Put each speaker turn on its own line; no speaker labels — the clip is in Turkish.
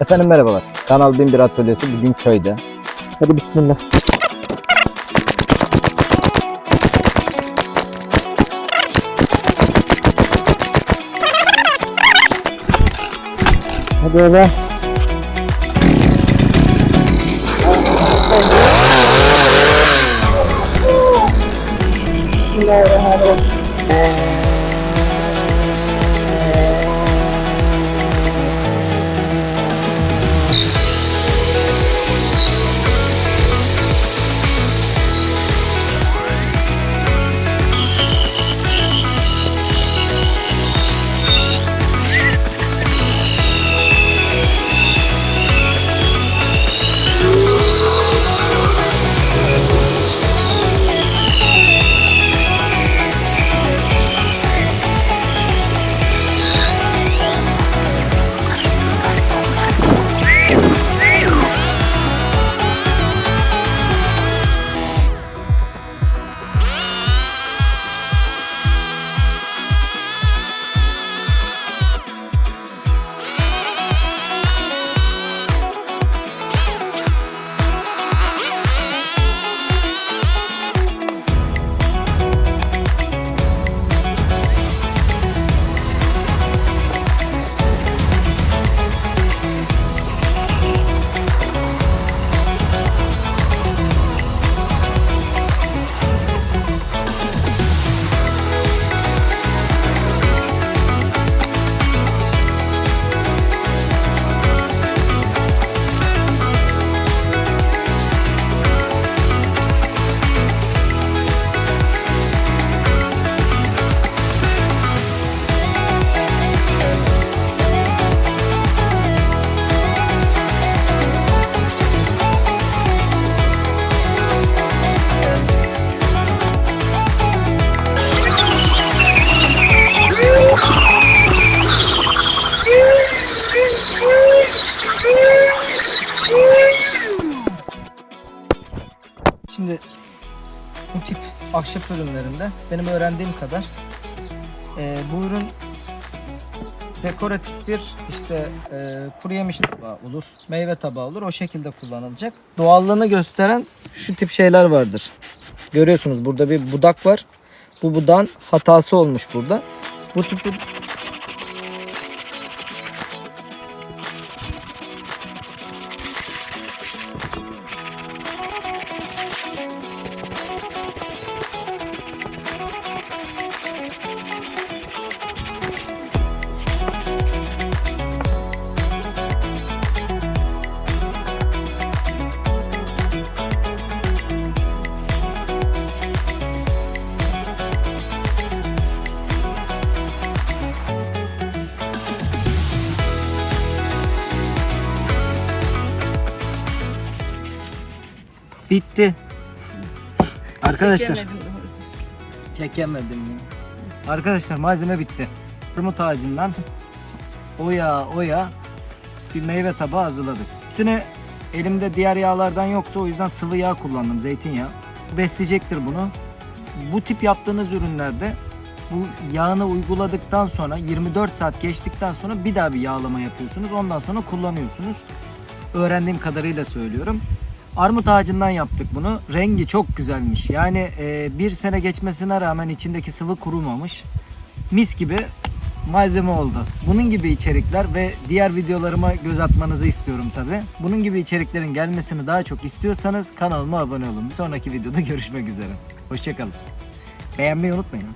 Efendim merhabalar. Kanal 1001 Atölyesi bugün köyde. Hadi bismillah. Hadi öyle.
Thank you. Bu tip ahşap ürünlerinde benim öğrendiğim kadar e, bu ürün dekoratif bir işte e, kuru yemiş tabağı olur, meyve tabağı olur. O şekilde kullanılacak. Doğallığını gösteren şu tip şeyler vardır. Görüyorsunuz burada bir budak var. Bu budağın hatası olmuş burada. Bu tip bitti. Arkadaşlar çekemedim ya. Arkadaşlar malzeme bitti. Armut ağacından oya oya bir meyve tabağı hazırladık. Üstüne elimde diğer yağlardan yoktu o yüzden sıvı yağ kullandım zeytinyağı. Besleyecektir bunu. Bu tip yaptığınız ürünlerde bu yağını uyguladıktan sonra 24 saat geçtikten sonra bir daha bir yağlama yapıyorsunuz. Ondan sonra kullanıyorsunuz. Öğrendiğim kadarıyla söylüyorum. Armut ağacından yaptık bunu. Rengi çok güzelmiş. Yani e, bir sene geçmesine rağmen içindeki sıvı kurumamış. Mis gibi malzeme oldu. Bunun gibi içerikler ve diğer videolarıma göz atmanızı istiyorum tabi. Bunun gibi içeriklerin gelmesini daha çok istiyorsanız kanalıma abone olun. Bir sonraki videoda görüşmek üzere. Hoşçakalın. Beğenmeyi unutmayın.